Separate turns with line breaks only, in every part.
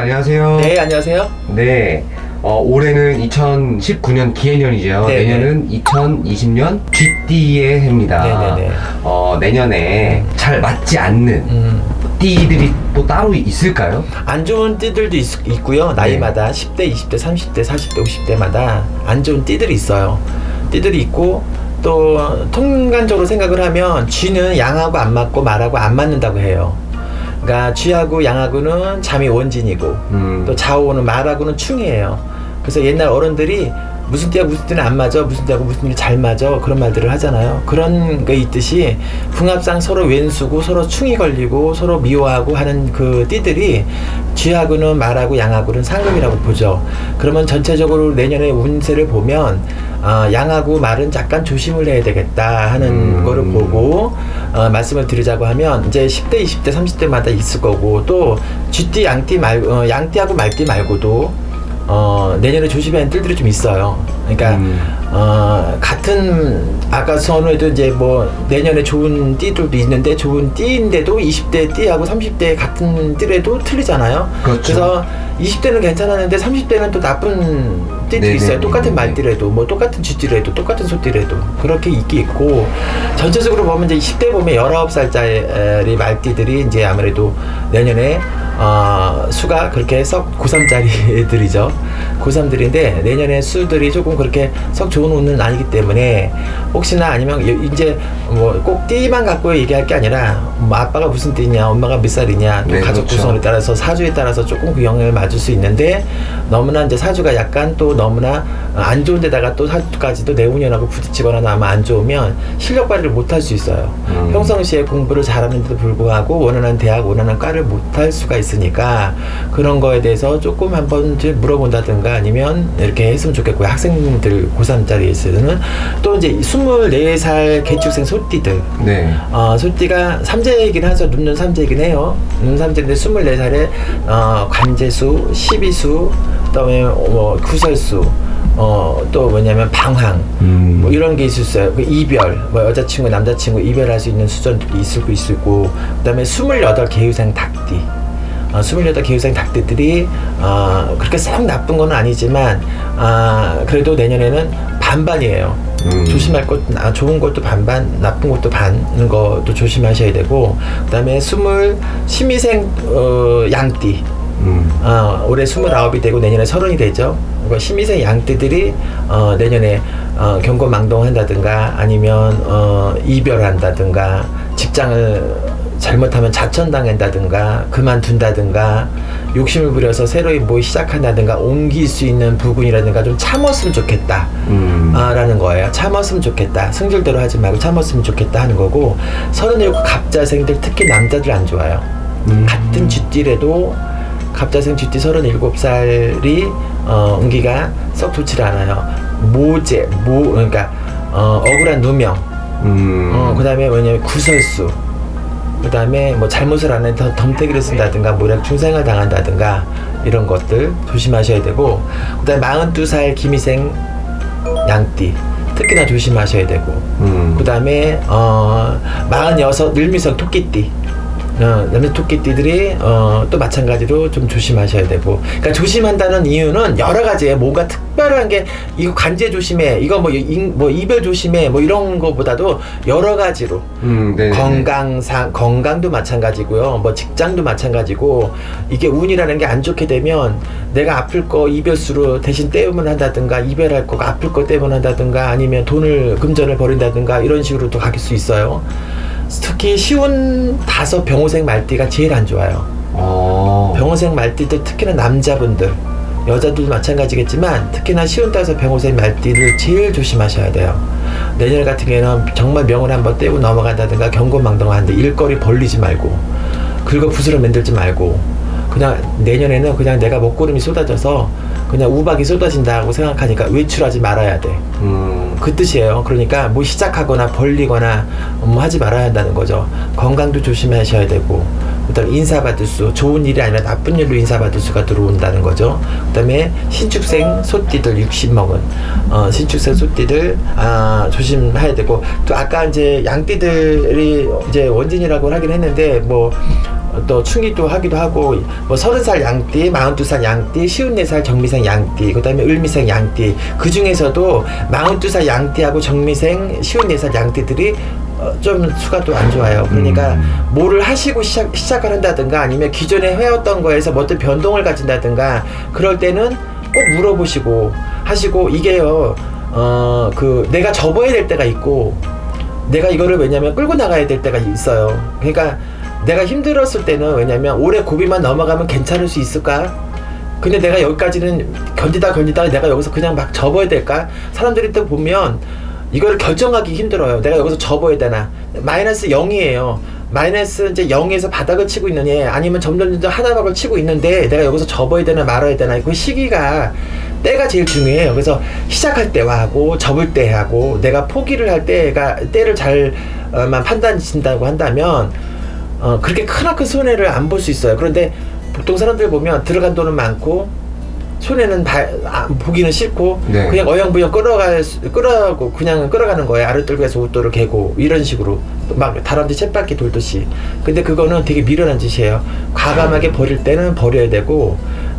안녕하세요.
네, 안녕하세요.
네. 어, 올해는 2019년 기해년이죠.
네,
내년은 2020년 쥐띠의 해입니다.
네네네.
어, 내년에 잘 맞지 않는
음,
띠들이 또 따로 있을까요?
안 좋은 띠들도 있, 고요 나이마다 10대, 20대, 30대, 40대, 50대마다 안 좋은 띠들이 있어요. 띠들이 있고 또 통관적으로 생각을 하면 쥐는 양하고 안 맞고 말하고 안 맞는다고 해요. 그러니까 쥐하고 양하고는 잠이 원진이고
음.
또 좌우는 말하고는 충이에요. 그래서 옛날 어른들이 무슨 띠하고 무슨 띠는 안 맞아, 무슨 띠하고 무슨 띠는 잘 맞아 그런 말들을 하잖아요. 그런 게 있듯이 궁합상 서로 왼수고 서로 충이 걸리고 서로 미워하고 하는 그 띠들이 쥐하고는 말하고 양하고는 상금이라고 보죠. 그러면 전체적으로 내년의 운세를 보면 어, 양하고 말은 약간 조심을 해야 되겠다 하는
음.
거를 보고 어, 말씀을 드리자고 하면 이제 10대, 20대, 30대마다 있을 거고 또 쥐띠, 양띠 말 어, 양띠하고 말띠 말고도 어, 내년에 조심해야 할 뜰들이 좀 있어요. 그러니까
음.
어, 같은 아까 선우에도 이제 뭐 내년에 좋은 띠들도 있는데 좋은 띠인데도 20대 띠하고 30대 같은 띠래도 틀리잖아요.
그렇죠.
래서 20대는 괜찮았는데 30대는 또 나쁜 띠들이
네네.
있어요. 똑같은 말띠래도 뭐 똑같은 쥐띠래도 똑같은 소띠래도 그렇게 있기 있고 전체적으로 보면 이제 10대 보면 19살짜리 말띠들이 이제 아무래도 내년에 어, 수가 그렇게 썩 고3짜리들이죠. 고3들인데 내년에 수들이 조금 그렇게 썩 좋은 운은 아니기 때문에 혹시나 아니면 이- 이제 뭐 꼭 띠만 갖고 얘기할 게 아니라 뭐 아빠가 무슨 띠냐, 엄마가 몇 살이냐, 또
네,
가족
그렇죠.
구성에 따라서 사주에 따라서 조금 그 영향을 맞을 수 있는데 너무나 이제 사주가 약간 또 너무나 안 좋은 데다가 또 사주까지도 내운년하고 부딪히거나 나면 안 좋으면 실력 발휘를 못 할 수 있어요.
음.
평상시에 공부를 잘하는데도 불구하고 원하는 대학, 원하는 과를 못 할 수가 있으니까 그런 거에 대해서 조금 한번 물어본다든가 아니면 이렇게 했으면 좋겠고요. 학생들 고3짜리 있으면은 또 이제 24살 개축생 소띠들
네.
어, 소띠가 삼재이긴 하죠. 눈눈 삼재이긴 해요. 눈 삼재인데 24살에 어, 관제수, 십이수, 그다음에 뭐 구설수, 어, 또 뭐냐면 방황,
음.
뭐 이런 게 있을 수 있어요. 그 이별, 뭐 여자친구, 남자친구 이별할 수 있는 수준도 있을 수 있고, 그다음에 28 개유생 닭띠. 어, 28 개유생 닭띠들이 어, 그렇게 썩 나쁜 건 아니지만 아, 그래도 내년에는 반반이에요.
음.
조심할 것, 아, 좋은 것도 반반, 나쁜 것도 반인 것도 조심하셔야 되고, 그 다음에 스물 심희생 어, 양띠.
음.
어, 올해 29이 되고 내년에 30이 되죠. 그러니까 심희생 양띠들이 어, 내년에 어, 경고망동한다든가 아니면 어, 이별한다든가 직장을 잘못하면 자천당한다든가 그만둔다든가 욕심을 부려서 새로이 뭐 시작한다든가 옮길 수 있는 부분이라든가 좀 참았으면 좋겠다.
음.
아, 라는 거예요. 참았으면 좋겠다. 승질대로 하지 말고 참았으면 좋겠다 하는 거고, 37 갑자생들 특히 남자들 안 좋아요.
음.
같은 쥐띠래도 갑자생 쥐띠 37살이 어, 운기가 썩 좋지 않아요. 모제, 모, 그러니까 어, 억울한 누명,
음.
어, 그 다음에 뭐냐면 구설수, 그 다음에 뭐 잘못을 안 해서 덤태기를 쓴다든가 모략 중생을 당한다든가 이런 것들 조심하셔야 되고, 그 다음에 42살 김희생 양띠 특히나 조심하셔야 되고,
음.
그 다음에 어, 46 늘미성 토끼띠 어, 남자 토끼띠들이 어, 또 마찬가지로 좀 조심하셔야 되고 그러니까 조심한다는 이유는 여러 가지예요 뭔가 특별한 게 이거 관제 조심해 이거 뭐, 이, 뭐 이별 조심해 뭐 이런 거보다도 여러 가지로
음. 네.
건강상 건강도 마찬가지고요. 뭐 직장도 마찬가지고 이게 운이라는 게 안 좋게 되면 내가 아플 거 이별수로 대신 때움을 한다든가 이별할 거가 아플 거 때문에 한다든가 아니면 돈을 금전을 버린다든가 이런 식으로 또갈수 있어요. 특히 쉬운 다섯 병호생 말띠가 제일 안 좋아요.
어.
병호생 말띠들 특히나 남자분들 여자들도 마찬가지겠지만 특히나 쉬운 따서 병호생 말띠를 제일 조심하셔야 돼요. 내년 같은 경우에는 정말 명을 한번 떼고 넘어간다든가 경고망동하는데 일거리 벌리지 말고 긁어 부스러 만들지 말고 그냥 내년에는 그냥 내가 먹구름이 쏟아져서 그냥 우박이 쏟아진다고 생각하니까 외출하지 말아야 돼.
음.
그 뜻이에요. 그러니까 뭐 시작하거나 벌리거나 뭐 하지 말아야 한다는 거죠. 건강도 조심하셔야 되고, 그다음 에 인사받을 수, 좋은 일이 아니라 나쁜 일로 인사받을 수가 들어온다는 거죠. 그다음에 신축생 소띠들 60 먹은 어, 신축생 소띠들 아, 조심해야 되고 또 아까 이제 양띠들이 이제 원진이라고 하긴 했는데 뭐 또 충기도 하기도 하고 뭐 서른 살 양띠, 마흔두 살 양띠, 쉬운네 살 정미생 양띠, 그다음에 을미생 양띠 그 중에서도 마흔두 살 양띠하고 정미생 쉬운네 살 양띠들이 어, 좀 수가 또 안 좋아요. 그러니까
음.
뭐를 하시고 시작, 시작을 한다든가 아니면 기존에 해왔던 거에서 뭐 어떤 변동을 가진다든가 그럴 때는 꼭 물어보시고 하시고 이게요 어 그 내가 접어야 될 때가 있고 내가 이거를 왜냐면 끌고 나가야 될 때가 있어요 그러니까 내가 힘들었을 때는 왜냐면 올해 고비만 넘어가면 괜찮을 수 있을까? 근데 내가 여기까지는 견디다 견디다 내가 여기서 그냥 막 접어야 될까? 사람들이 또 보면 이거를 결정하기 힘들어요. 내가 여기서 접어야 되나? 마이너스 0이에요. 마이너스 이제 0에서 바닥을 치고 애 아니면 점점 점점 하나박을 치고 있는데 내가 여기서 접어야 되나 말아야 되나? 그 시기가 때가 제일 중요해요. 그래서 시작할 때와 하고 접을 때 하고 내가 포기를 할 때가 때를 잘만 판단진다고 한다면 어, 그렇게 크나큰 손해를 안 볼 수 있어요. 그런데 보통 사람들 보면 들어간 돈은 많고 손해는 다, 아, 보기는 싫고
네.
그냥 어영부영 끌어갈 수- 끌어가고 그냥 끌어가는 거예요. 아랫돌에서 웃돌을 개고 이런 식으로. 막 다람쥐 쳇바퀴 돌듯이. 근데 그거는 되게 미련한 짓이에요. 과감하게 버릴 때는 버려야 되고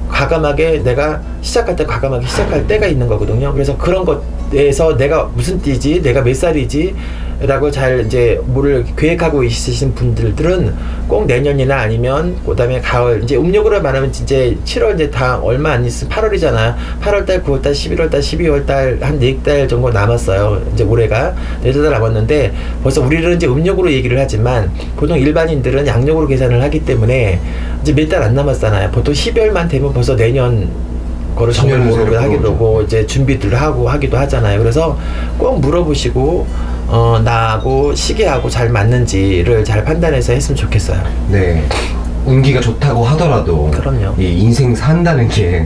과감하게 내가 시작할 때 과감하게 시작할 때가 있는 거거든요. 그래서 그런 것에서 내가 무슨 띠지 내가 몇 살이지 라고 잘 이제 뭐를 계획하고 있으신 분들은 꼭 내년이나 아니면 그다음에 가을 이제 음력으로 말하면 이제 7월 이제 다 얼마 안 있으면 8월이잖아요. 8월달, 9월달, 11월달, 12월달 한네달 정도 남았어요. 이제 올해가 네달 남았는데 벌써 우리는 이제 음력으로 얘기를 하지만 보통 일반인들은 양력으로 계산을 하기 때문에 이제 몇 달 안 남았잖아요. 보통 12월만 되면 벌써 내년 거를 정말 모르고 하기도 하고 이제 준비들 하고 하기도 하잖아요. 그래서 꼭 물어보시고 어 나하고 시계하고 잘 맞는지를 잘 판단해서 했으면 좋겠어요.
네. 운기가 좋다고 하더라도
그럼요.
이 인생 산다는 게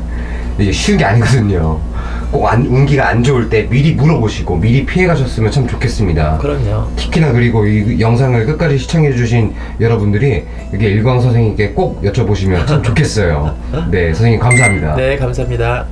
이게 쉬운 게 아니거든요. 꼭 안, 운기가 안 좋을 때 미리 물어보시고 미리 피해 가셨으면 참 좋겠습니다.
그럼요.
특히나 그리고 이 영상을 끝까지 시청해주신 여러분들이 여기 일광 선생님께 꼭 여쭤보시면 참 좋겠어요. 네, 선생님 감사합니다.
네, 감사합니다.